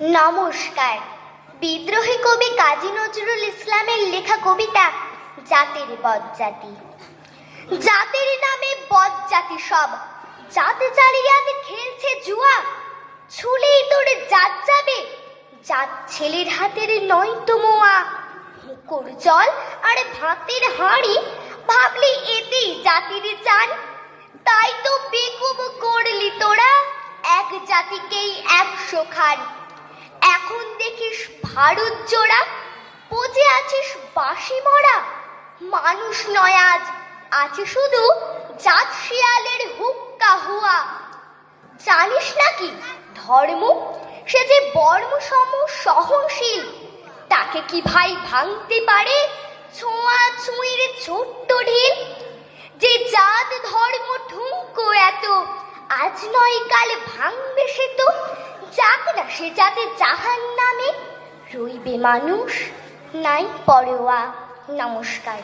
নমস্কার। বিদ্রোহী কবি কাজী নজরুল ইসলামের লেখা কবিতা জাতির বজ্জাতি জাতির নামে বজ্জাতি সব। জাতে চারিয়াতে খেলছে জুয়া। ছুলেই তোর জাত যাবে। জাত ছেলের হাতের নয় তো মোয়া। হুকুর জল আর ভাতের হাঁড়ি ভাবলি এতেই জাতির চান। তাই তো বেকুব করলি তোরা। এক জাতিকেই একশো খান। এখন দেখিস ভারত জোড়া, পচে আছিস বাসি মরা মানুষ নয় আজ, আছে শুধু জাত শিয়ালের হুক্কা হুয়া। জানিস নাকি, ধর্ম, সে যে বর্ম সম সহনশীল, তাকে কি ভাই ভাঙতে পারে ছোঁয়া ছুঁইর ছোট্ট ঢিল? যে জাত ধর্ম ঠুঙ্কো এত, আজ নয় কাল ভাঙবে সে তো সে যাতে জাহান নামে রইবে মানুষ। নাই পরোয়া। নমস্কার।